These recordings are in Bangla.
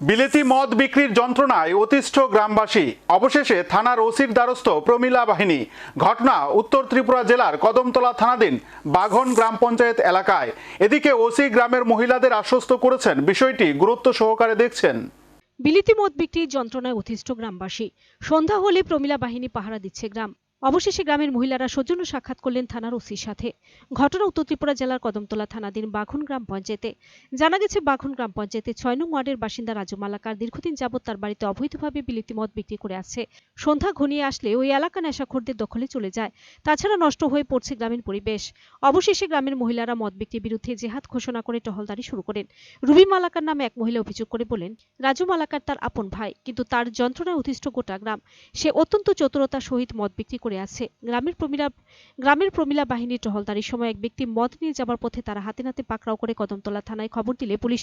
বিলেতি মদ বিক্রির যন্ত্রণায় অতিষ্ঠ গ্রামবাসী। অবশেষে থানার ওসির দ্বারস্থ প্রমিলা বাহিনী। ঘটনা উত্তর ত্রিপুরা জেলার কদমতলা থানাধীন বাঘন গ্রাম পঞ্চায়েত এলাকায়। এদিকে ওসি গ্রামের মহিলাদের আশ্বস্ত করেছেন। বিষয়টি গুরুত্ব সহকারে দেখছেন। বিলিতি মদ বিক্রির যন্ত্রণায় অতিষ্ঠ গ্রামবাসী। সন্ধ্যা হলে প্রমিলা বাহিনী পাহারা দিচ্ছে গ্রাম। অবশেষে গ্রামের মহিলারা সৌজন্য সাক্ষাৎ করলেন থানার ওসির সাথে। ঘটনা উত্তর ত্রিপুরা জেলার কদমতলা থানাধীন বাঘন গ্রাম পঞ্চায়েতে। জানা গেছে, বাঘন গ্রাম পঞ্চায়েতে ছয় নং ওয়ার্ডের বাসিন্দা রাজু মালাকার দীর্ঘদিন যাবৎ তার বাড়িতে অবৈধভাবে বিলিতি মদ বিক্রি করে আসছে। সন্ধ্যা ঘনিয়ে আসলে ওই এলাকা নেশাখোরদের দখলে চলে যায়। তাছাড়া নষ্ট হয়ে পড়ছে গ্রামীণ পরিবেশ। অবশেষে গ্রামের মহিলারা মদ বিক্রির বিরুদ্ধে জেহাদ ঘোষণা করে টহলদারি শুরু করেন। রুবি মালাকার নামে এক মহিলা অভিযোগ করে বলেন, রাজু মালাকার তার আপন ভাই, কিন্তু তার যন্ত্রণায় অতিষ্ঠ গোটা গ্রাম। সে অত্যন্ত চতুরতার সহিত মদ বিক্রি করে আছে। গ্রামের প্রমিলা গ্রামের প্রমিলা বাহিনীর টহলদারির সময় এক ব্যক্তি মদ নিয়ে যাবার পথে তারা হাতে নাতে পাকড়াও করে কদমতলা থানায় খবর দিলে পুলিশ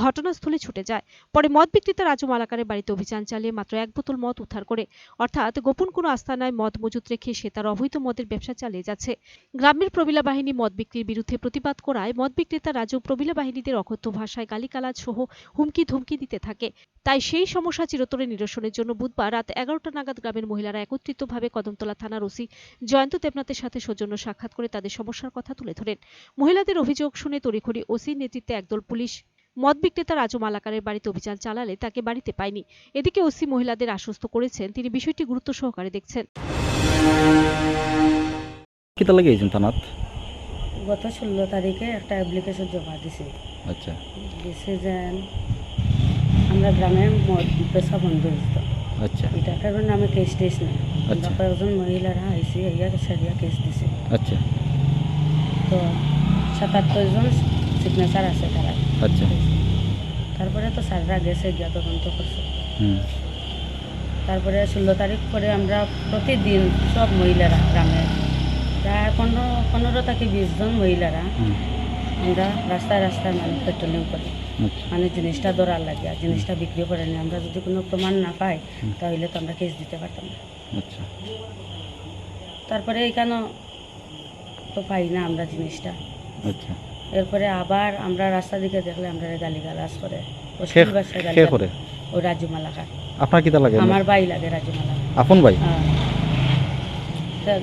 ঘটনাস্থলে ছুটে যায়। পরে মদ বিক্রেতা রাজু মালাকারের বাড়িতে অভিযান চালিয়ে মাত্র এক বোতল মদ উদ্ধার করে। অর্থাৎ গোপন কোনো আস্তানায় মদ মজুত রেখে সে তার অবৈধ মদের ব্যবসা চালিয়ে যাচ্ছে। গ্রামের প্রমিলা বাহিনী মদ বিক্রির বিরুদ্ধে প্রতিবাদ করায় মদ বিক্রেতা রাজু প্রমিলা বাহিনীদের অকথ্য ভাষায় গালিগালাজ সহ হুমকি ধুমকি দিতে থাকে। তাই সেই সমস্যা চিরতরে নিরসনের জন্য বুধবার রাত এগারোটা নাগাদ গ্রামের মহিলারা একত্রিতভাবে কদমতলা থানার ওসি জয়ন্ত দেবনাথের সাথে সৌজন্য সাক্ষাৎ করে তাদের সমস্যার কথা তুলে ধরেন। মহিলাদের অভিযোগ শুনে তড়িঘড়ি ওসির নেতৃত্বে একদল পুলিশ মদ বিক্রেতা রাজু মালাকারের বাড়িতে অভিযান চালালে তাকে বাড়িতে পায়নি। এদিকে ওসি মহিলাদের আশ্বস্ত করেছেন তিনি বিষয়টি গুরুত্ব সহকারে দেখছেন। কিতা লাগে থানাত? গত ষোলো তারিখে একটা অ্যাপ্লিকেশন জমা দিছি। আচ্ছা। দিছে যে আমরা গ্রামে মদ পেশা বন্ধ হয়েছিল আচ্ছা। এটার কারণে আমি কেস টেস না আমরা। কয়েকজন মহিলারা আইসি ইয়া সারিয়া কেস দিছে। আচ্ছা। তো সাতাত্তর জন সিগনেচার আছে তারা। আচ্ছা। তারপরে তো স্যাররা গেছে গিয়া তদন্ত করছে। তারপরে ষোলো তারিখ করে আমরা প্রতিদিন সব মহিলারা গ্রামে প্রায় পনেরো পনেরো থেকে বিশ জন মহিলারা আমরা রাস্তায় রাস্তায় মানে পেট্রোলিং করি। মানে জিনিসটা ধরার লাগে আর জিনিসটা বিক্রি করে নি আমরা যদি কোনো প্রমাণ না পাই তাহলে তো আমরা কেস দিতে পারতাম না। আচ্ছা। তারপরে এখানে তো পাই না আমরা জিনিসটা। আচ্ছা। এরপরে আবার আমরা রাস্তা দিকে দেখলে আমরা গালি গালাজ করে কে কে ও রাজু মালাকার আপনার কিতা লাগে? আমার ভাই লাগে রাজু মালাকার আপন ভাই?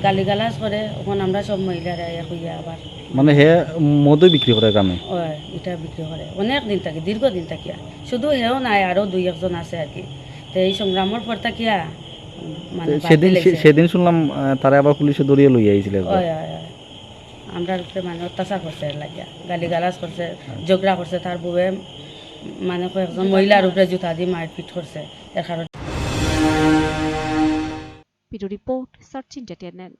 গালি গালাজ করে ওখানে আমরা সব মহিলারা ইয়া হইয়া আবার। মানে হে মদই বিক্রি করে গ্রামে ও এটা বিক্রি করে অনেক দিন থাকি দীর্ঘদিন থাকিয়া। শুধু হেও নাই আরও দুই একজন আছে আর কি। তো এই সংগ্রামের পর থাকিয়া মানে সেদিন সেদিন শুনলাম তারা আবার পুলিশে দড়িয়ে লই আইছিল আমরা মানে অত্যাচার করছে লাগিয়া। গালি গালাজ করছে ঝগড়া করছে তার বউয়ে মানে কয়েকজন মহিলার উপরে জুতা দিয়ে মারপিট করছে এর কারণে ভিডিও রিপোর্ট সার্চ ইন্টারটেনমেন্ট